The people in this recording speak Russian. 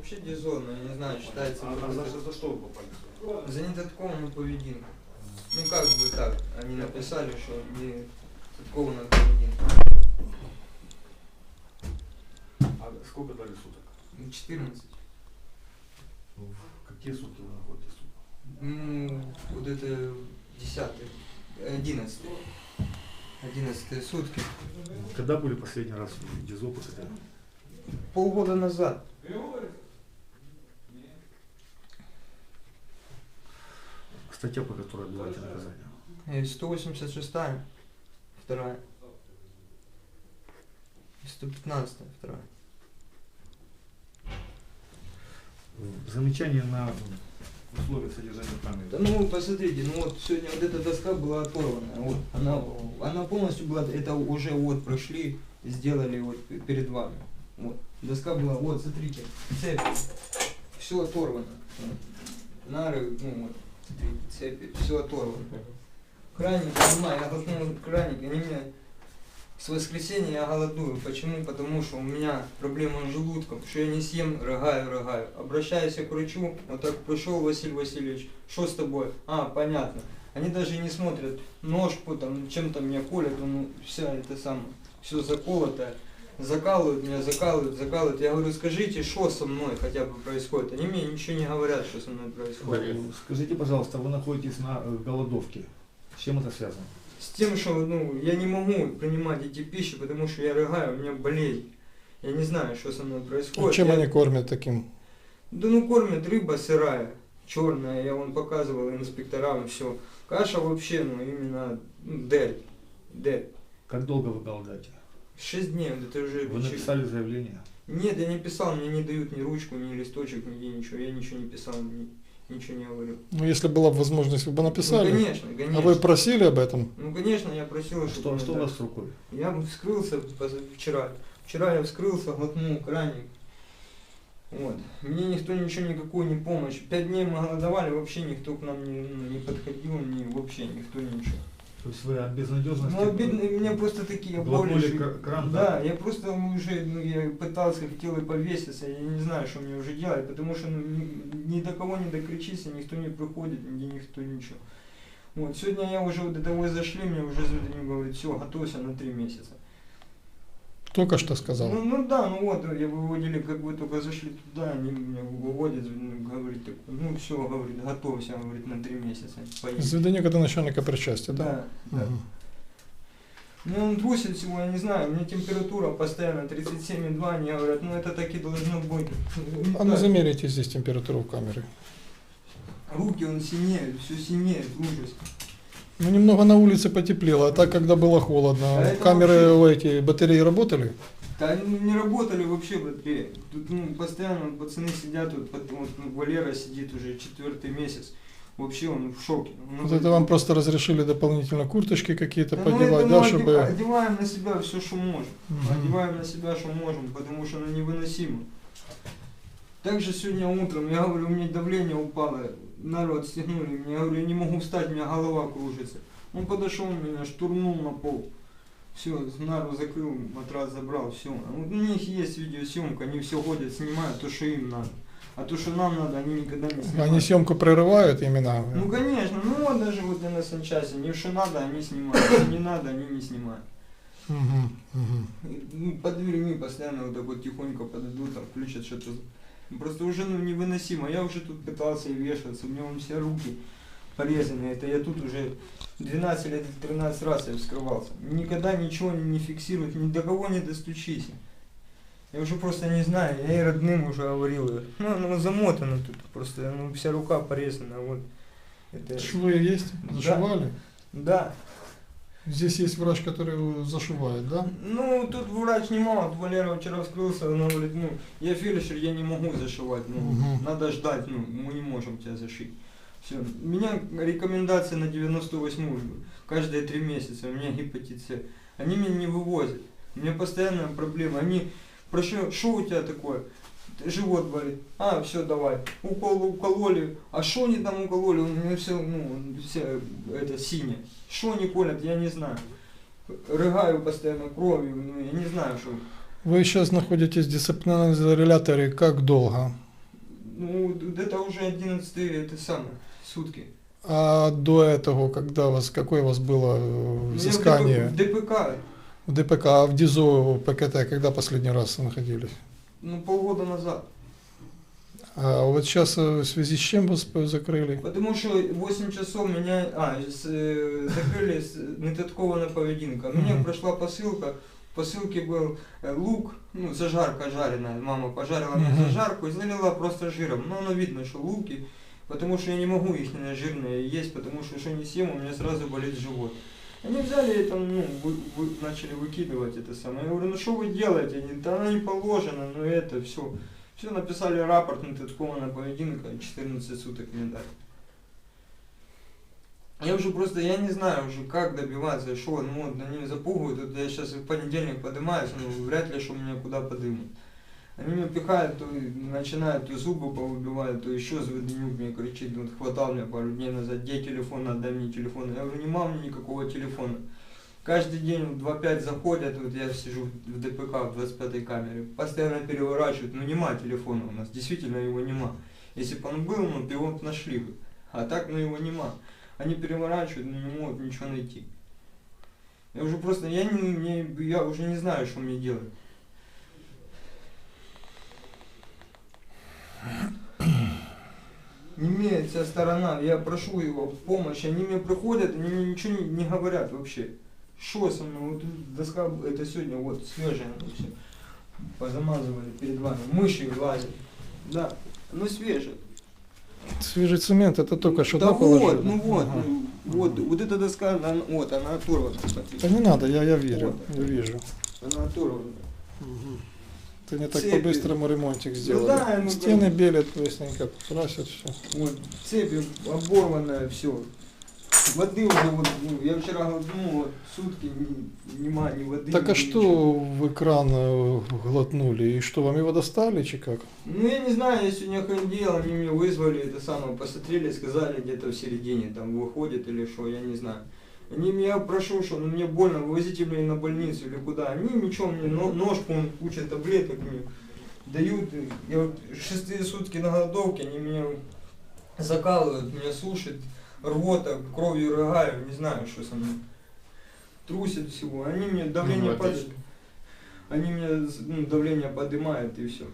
вообще дизонно, я не знаю, считается... А, а за, за что вы попали? За нетатковую поведінку. Ну как бы так, они написали, что не поведінка. А сколько дали суток? Ну, 14. Ну, какие сутки вы находитесь? Ну, вот это 10 11 11 сутки. Когда были последний раз после этого? Полгода назад. Статья, по которой отбываете наказание. Э, 186 вторая. И 115 вторая. Замечание на условия содержания в камере. Да ну посмотрите, ну вот сегодня вот эта доска была оторвана. Вот она, она полностью была, это уже вот прошли, сделали вот перед вами. Вот. Доска была, вот смотрите, цепь, все оторвано. Нары, ну вот, цепи, все оторвано. Краник, понимаю, я толкнул краник, они меня с воскресенья я голодую. Почему? Потому что у меня проблема с желудком, что я не съем, рыгаю, рыгаю. Обращаюсь к врачу, вот так пришел Василий Васильевич, что с тобой? А, понятно. Они даже не смотрят ножку, там, чем-то меня колят, ну, вся это самое, все заколотое. Закалывают меня, закалывают, закалывают. Я говорю, скажите, что со мной хотя бы происходит? Они мне ничего не говорят, что со мной происходит. Скажите, пожалуйста, вы находитесь на э, голодовке. С чем это связано? С тем, что ну, я не могу принимать эти пищи, потому что я рыгаю, у меня болезнь. Я не знаю, что со мной А происходит. чем Я- они кормят таким? Да ну кормят рыба сырая, черная, я вон показывал инспекторам все. Каша вообще, ну именно ну, дель. Дель. Как долго вы голодаете? Шесть дней, это уже Вы почти- написали заявление? Нет, я не писал, мне не дают ни ручку, ни листочек, нигде ничего. Я ничего не писал, ни- ничего не говорил. Ну, если была бы возможность, вы бы написали. Ну, конечно, конечно. а вы просили об этом? Ну, конечно, я просил, чтобы Что, что у вас с рукой? Я вскрылся поз- вчера. Вчера я вскрылся, глотнул краник. Вот. Мне никто ничего, никакую не помощь. Пять дней мы голодовали, вообще никто к нам не, ну, не подходил, ни, вообще никто ничего. То есть вы от безнадежности... Ну, у меня просто такие боли. Кран, да, я просто уже, ну, я пытался, хотел и повеситься, я не знаю, что мне уже делать, потому что ну, ни, ни до кого не докричиться, никто не приходит, нигде никто ничего. Вот, сегодня я уже вот до того зашли, мне уже звонит, говорит, все, готовься на три месяца. Только что сказал. Ну, ну да, ну вот, я выводили, как вы только зашли туда, они меня выводят, говорит, ну все, говорит, готовься, говорит, на три месяца. поедешь». Изведение когда начальника причастия, да? Да, да. Ну он трусит всего, я не знаю, у меня температура постоянно 37,2, они говорят, ну это так и должно быть. Ну, А ну замерите здесь температуру камеры. Руки он синеет, все синеет, ужас. Ну немного на улице потеплело, а так когда было холодно. А Камеры вообще- эти батареи работали? Да они не работали вообще батареи. Тут ну, постоянно пацаны сидят, вот, вот ну, Валера сидит уже четвертый месяц. Вообще он в шоке. Он Вот это вам просто разрешили дополнительно курточки какие-то Да ну подевать, это да, мы чтобы... оде- одеваем на себя все, что можем. Мгм. Одеваем на себя, что можем, потому что оно невыносимо. Также сегодня утром, я говорю, у меня давление упало, народ стянули меня, я говорю, я не могу встать, у меня голова кружится. Он подошел меня, штурмнул на пол. Все, нару закрыл, матрас забрал, все. У них есть видеосъемка, они все ходят, снимают то, что им надо. А то, что нам надо, они никогда не снимают. Они съемку прерывают именно. Ну конечно, ну вот даже вот на санчасе, не что надо, они снимают, не надо, они не снимают. Мгм. Ну, под дверьми постоянно вот так вот тихонько подойдут, там включат что-то. Просто уже ну, невыносимо. Я уже тут пытался и вешаться, у меня вон все руки порезаны. Это я тут уже 12 или 13 раз я вскрывался. Никогда ничего не, не фиксируют, ни до кого не достучись. Я уже просто не знаю, я и родным уже говорил. Ну, оно замотано тут, просто ну, вся рука порезана. Вот. Это... Швы есть? Да. Зашивали? Да, Здесь есть врач, который зашивает, да? Ну, тут врач немало, вот Валера вчера вскрылся, он говорит, ну, я фельдшер, я не могу зашивать, ну, Мгм. надо ждать, ну, мы не можем тебя зашить. Все. У меня рекомендация на 98 каждые три месяца, у меня гепатит С. Они меня не вывозят, у меня постоянная проблема, они, прошу, что у тебя такое? Живот болит. А, все, давай. Укол укололи. А что они там укололи? У меня все, ну, все это синее. Что они колят, я не знаю. Рыгаю постоянно кровью, ну, я не знаю, что. Вы сейчас находитесь в дисциплинарном изоляторе как долго? Ну, это уже 11 это самое, сутки. А до этого, когда у вас, какое у вас было э, Ну, в взыскание ДП- в ДПК, в ДПК, а в ДИЗО, ПКТ, когда последний раз находились? ну, полгода назад. А вот сейчас в связи с чем вас п- закрыли? Потому что 8 часов меня, а, с, э, закрыли с нетаткована поведінка. Мне Мгм. пришла посылка, в посылке был э, лук, ну, зажарка жареная, мама пожарила мне Мгм. зажарку и залила просто жиром. Но оно видно, что луки, потому что я не могу их жирные есть, потому что что не съем, у меня сразу болит живот. Они взяли это, ну, вы, вы- начали выкидывать это самое. Я говорю, ну что вы делаете? Они, да оно не положено, ну это все. Все написали рапорт на Титкована поведінка, 14 суток мне дали. Я уже просто, я не знаю уже, как добиваться, что, ну вот, они запугивают, вот я сейчас в понедельник поднимаюсь, ну вряд ли, что меня куда подымут. Они меня пихают, то начинают, то зубы повыбивают, то еще звонюк мне кричит, вот хватал меня пару дней назад, где телефон, отдай мне телефон. Я говорю, нема у меня никакого телефона. Каждый день в 2.5 заходят, вот я сижу в ДПК, в 25 камере, постоянно переворачивают, ну нема телефона у нас, действительно его нема. Если бы он был, ну его нашли бы. А так, ну его нема. Они переворачивают, но не могут ничего найти. Я уже просто, я, не, не, я уже не знаю, что мне делать. Имеет вся сторона, я прошу его помощи, они мне приходят, они мне ничего не, не говорят вообще. Что со мной, вот доска, это сегодня вот свежая, ну все, позамазывали перед вами, мыши лазят, да, ну свежая. Свежий цемент, это только что да да, вот, положили? ну вот, Ага. ну, вот, вот эта доска, она, вот, она оторвана, Да смотрите, не надо, я, я верю, Вот. я вижу. она оторвана. Ты не так по-быстрому ремонтик сделали. да, ну, Стены да. белят, быстренько красят все. Вот, цепи оборванная, все. Воды уже, вот, ну, я вчера, ну, вот, сутки ни, нема ни воды. Так ни а что ничего. в экран э, глотнули? И что, вам его достали, чи как? Ну, я не знаю, я сегодня ходил, они меня вызвали, это самое, посмотрели, сказали, где-то в середине там выходит или что, я не знаю. Они меня прошу, что ну, мне больно, вывозите меня на больницу или куда. Они ничего мне, но, нож, по-моему, куча таблеток мне дают. Я вот шестые сутки на голодовке, они меня закалывают, меня сушат, рвота, кровью рыгаю, не знаю, что со мной. Трусят всего. Они мне давление Ну, падает. Они мне ну, давление поднимают и все.